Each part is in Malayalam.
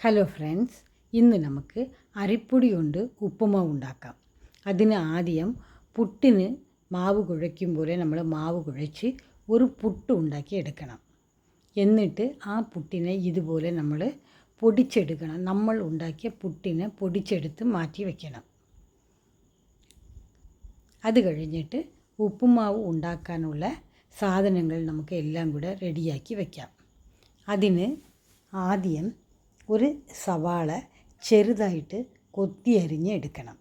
ഹലോ ഫ്രണ്ട്സ് ഇന്ന് നമുക്ക് അരിപ്പൊടി കൊണ്ട് ഉപ്പുമാവ് ഉണ്ടാക്കാം അതിന് ആദ്യം പുട്ടിന് മാവ് കുഴയ്ക്കും പോലെ നമ്മൾ മാവ് കുഴച്ച് ഒരു പുട്ട് ഉണ്ടാക്കി എടുക്കണം. എന്നിട്ട് ആ പുട്ടിനെ ഇതുപോലെ നമ്മൾ പൊടിച്ചെടുക്കണം. നമ്മൾ ഉണ്ടാക്കിയ പുട്ടിനെ പൊടിച്ചെടുത്ത് മാറ്റി വയ്ക്കണം അത് കഴിഞ്ഞിട്ട് ഉപ്പുമാവ് ഉണ്ടാക്കാനുള്ള സാധനങ്ങൾ നമുക്ക് എല്ലാം കൂടെ റെഡിയാക്കി വയ്ക്കാം അതിന് ആദ്യം ഒരു സവാള ചെറുതായിട്ട് കൊത്തി അരിഞ്ഞ് എടുക്കണം.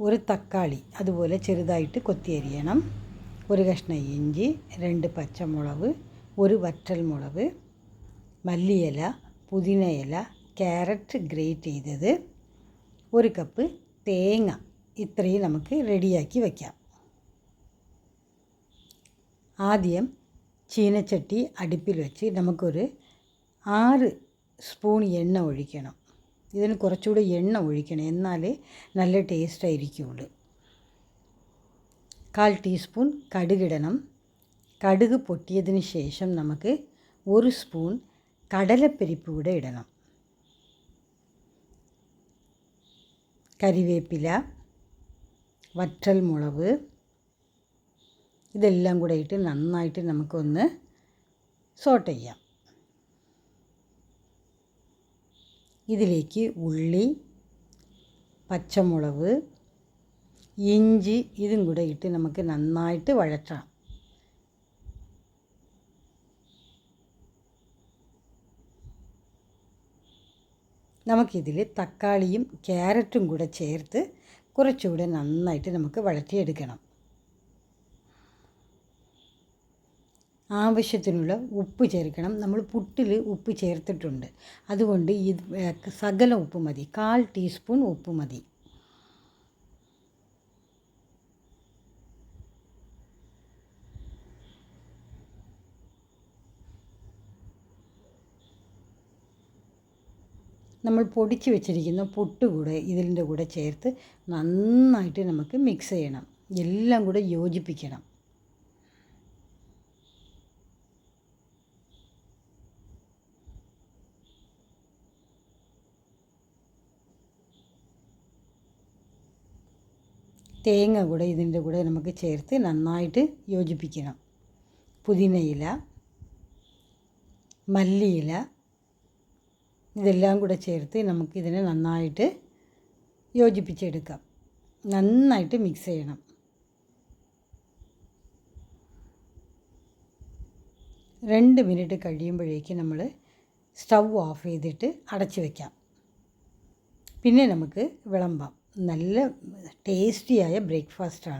ഒരു തക്കാളി അതുപോലെ ചെറുതായിട്ട് കൊത്തി അരിയണം. ഒരു കഷ്ണം ഇഞ്ചി രണ്ട് പച്ചമുളക് ഒരു വറ്റൽ മുളക് മല്ലിയില പുതിനയില ക്യാരറ്റ് ഗ്രേറ്റ് ചെയ്തത് ഒരു കപ്പ് തേങ്ങ ഇത്രയും നമുക്ക് റെഡിയാക്കി വയ്ക്കാം ആദ്യം ചീനച്ചട്ടി അടുപ്പിൽ വെച്ച് നമുക്കൊരു ആറ് സ്പൂൺ എണ്ണ ഒഴിക്കണം. ഇതിന് കുറച്ചുകൂടി എണ്ണ ഒഴിക്കണം. എന്നാലേ നല്ല ടേസ്റ്റ് ആയിരിക്കുള്ളൂ കാൽ ടീസ്പൂൺ കടുകിടണം. കടുക് പൊട്ടിയതിന് ശേഷം നമുക്ക് ഒരു സ്പൂൺ കടലപ്പരിപ്പ് കൂടെ ഇടണം. കരിവേപ്പില വറ്റൽമുളക് ഇതെല്ലാം കൂടെ ഇട്ട് നന്നായിട്ട് നമുക്കൊന്ന് സോട്ട് ചെയ്യാം. ഇതിലേക്ക് ഉള്ളി പച്ചമുളക് ഇഞ്ചി ഇതും കൂടെ ഇട്ട് നമുക്ക് നന്നായിട്ട് വഴറ്റാം. നമുക്കിതിൽ തക്കാളിയും ക്യാരറ്റും കൂടെ ചേർത്ത് കുറച്ചുകൂടെ നന്നായിട്ട് നമുക്ക് വഴറ്റിയെടുക്കണം. ആവശ്യത്തിനുള്ള ഉപ്പ് ചേർക്കണം. നമ്മൾ പുട്ടിൽ ഉപ്പ് ചേർത്തിട്ടുണ്ട്. അതുകൊണ്ട് ഇത് സകല ഉപ്പ് മതി. കാൽ ടീസ്പൂൺ ഉപ്പ് മതി. നമ്മൾ പൊടിച്ച് വെച്ചിരിക്കുന്ന പുട്ട് കൂടെ ഇതിന്റെ കൂടെ ചേർത്ത് നന്നായിട്ട് നമുക്ക് മിക്സ് ചെയ്യണം. എല്ലാം കൂടെ യോജിപ്പിക്കണം. തേങ്ങ കൂടെ ഇതിന്റെ കൂടെ നമുക്ക് ചേർത്ത് നന്നായിട്ട് യോജിപ്പിക്കണം. പുതിനയില മല്ലിയില ഇതെല്ലാം കൂടെ ചേർത്ത് നമുക്കിതിനെ നന്നായിട്ട് യോജിപ്പിച്ചെടുക്കാം. നന്നായിട്ട് മിക്സ് ചെയ്യണം. രണ്ട് മിനിറ്റ് കഴിയുമ്പോഴേക്ക് നമ്മൾ സ്റ്റൗ ഓഫ് ചെയ്തിട്ട് അടച്ചു വയ്ക്കാം പിന്നെ നമുക്ക് വിളമ്പാം. നല്ല ടേസ്റ്റിയായ ബ്രേക്ക്ഫാസ്റ്റാണ്.